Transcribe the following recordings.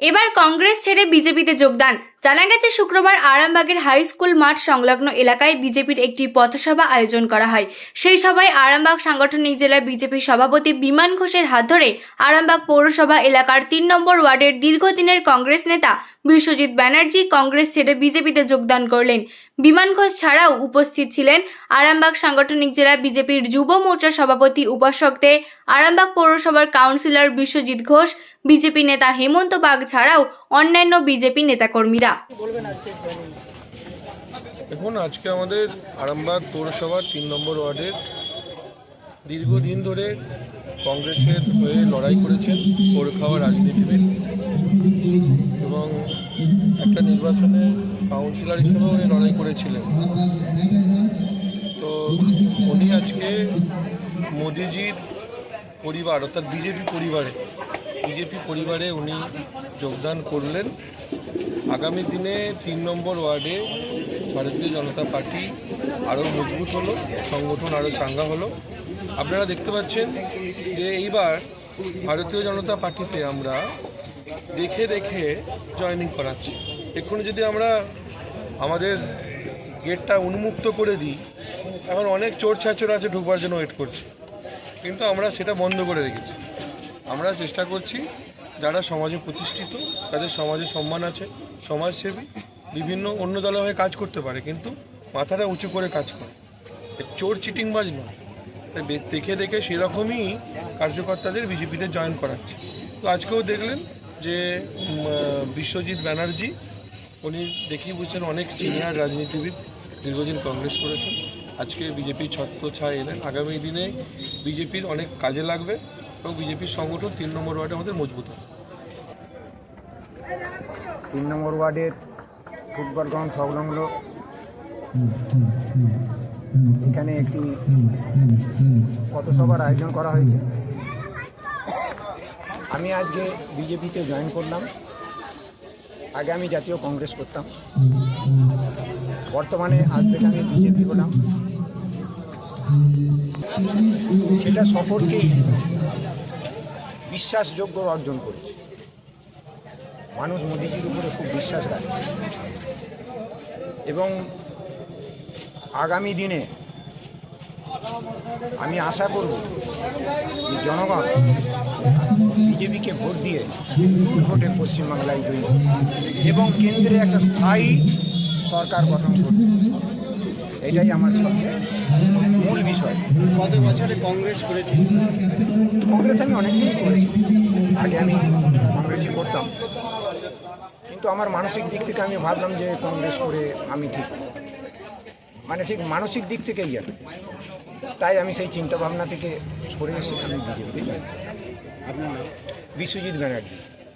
এবার কংগ্রেস ছেড়ে বিজেপিতে যোগদান। জানা গেছে, শুক্রবার আরামবাগের হাই স্কুল মাঠ সংলগ্ন এলাকায় বিজেপির একটি পথসভা আয়োজন করা হয়। সেই সভায় আরামবাগ সাংগঠনিক জেলা বিজেপির সভাপতি বিমান ঘোষের হাত ধরে আরামবাগ পৌরসভা এলাকার তিন নম্বর ওয়ার্ডের দীর্ঘদিনের কংগ্রেস নেতা বিশ্বজিৎ ব্যানার্জি কংগ্রেস ছেড়ে বিজেপিতে যোগদান করলেন। বিমান ঘোষ ছাড়াও উপস্থিত ছিলেন আরামবাগ সাংগঠনিক জেলা বিজেপির যুব মোর্চার সভাপতি উপাসক দে, আরামবাগ পৌরসভার কাউন্সিলর বিশ্বজিৎ ঘোষ, বিজেপি নেতা হেমন্ত বাগ ছাড়াও অন্যান্য বিজেপি নেতাকর্মীরা। দেখুন, আজকে আমাদের আরামবাগ পৌরসভার তিন নম্বর ওয়ার্ডের দীর্ঘদিন ধরে কংগ্রেসের হয়ে লড়াই করেছেন পৌর খাওয়া রাজনীতিবিদ। এবং একটা নির্বাচনে কাউন্সিলর হিসেবেও উনি লড়াই করেছিলেন। তো উনি আজকে মোদিজির পরিবার, অর্থাৎ বিজেপি পরিবারে বিজেপি পরিবারে উনি যোগদান করলেন। আগামী দিনে তিন নম্বর ওয়ার্ডে ভারতীয় জনতা পার্টি আরও মজবুত হলো, সংগঠন আরও চাঙ্গা হলো। আপনারা দেখতে পাচ্ছেন যে এইবার ভারতীয় জনতা পার্টিতে আমরা দেখে দেখে জয়েনিং করাচ্ছি। এক্ষুনি যদি আমরা আমাদের গেটটা উন্মুক্ত করে দিই, এখন অনেক চোর ছাচর আছে, ঢুকবার জন্য ওয়েট করছে। কিন্তু আমরা সেটা বন্ধ করে রেখেছি। আমরা চেষ্টা করছি যারা সমাজে প্রতিষ্ঠিত, তাদের সমাজে সম্মান আছে, সমাজসেবী, বিভিন্ন অন্য দলের হয়ে কাজ করতে পারে, কিন্তু মাথাটা উঁচু করে কাজ করে। চোর চিটিংবাজ নয়। তাই দেখে দেখে সেরকমই কার্যকর্তাদের বিজেপিতে জয়েন করাচ্ছে। তো আজকেও দেখলেন যে বিশ্বজিৎ ব্যানার্জি, উনি দেখেই বুঝছেন অনেক সিনিয়র রাজনীতিবিদ দীর্ঘদিন কংগ্রেস করেছেন। আজকে বিজেপির ছত্র ছায় এলেন। আগামী দিনে বিজেপির অনেক কাজে লাগবে। এবং বিজেপির সংগঠন তিন নম্বর ওয়ার্ডে আমাদের মজবুত। তিন নম্বর ওয়ার্ডের ফুটবল গ্রাউন্ড সংলগ্ন এখানে একটি কত পথসভার আয়োজন করা হয়েছে। আমি আজকে বিজেপিতে জয়েন করলাম। আগে আমি জাতীয় কংগ্রেস করতাম। বর্তমানে আজ থেকে আমি বিজেপি হলাম। সেটা সকলকেই বিশ্বাসযোগ্য অর্জন করেছে। মানুষ মোদিজির উপরে খুব বিশ্বাস রাখে। এবং আগামী দিনে আমি আশা করব জনগণ বিজেপিকে ভোট দিয়ে ভোটে পশ্চিমবাংলায় জয়ী এবং কেন্দ্রে একটা স্থায়ী সরকার গঠন করবে। এটাই আমার মূল বিষয়। গত বছরে কংগ্রেস করেছি? কংগ্রেস আমি অনেক অনেকদিনই করেছি। আগে আমি কংগ্রেসই করতাম। কিন্তু আমার মানসিক দিক থেকে আমি ভাবলাম যে কংগ্রেস করে আমি ঠিক মানে ঠিক মানসিক দিক থেকেই আর তাই আমি সেই চিন্তা ভাবনা থেকে করে এসে আমি বিজেপিতে নাম? বিশ্বজিৎ ব্যানার্জি।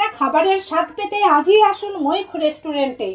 সেরা খাবারের স্বাদ পেতে আজই আসুন মৈখ রেস্টুরেন্টে।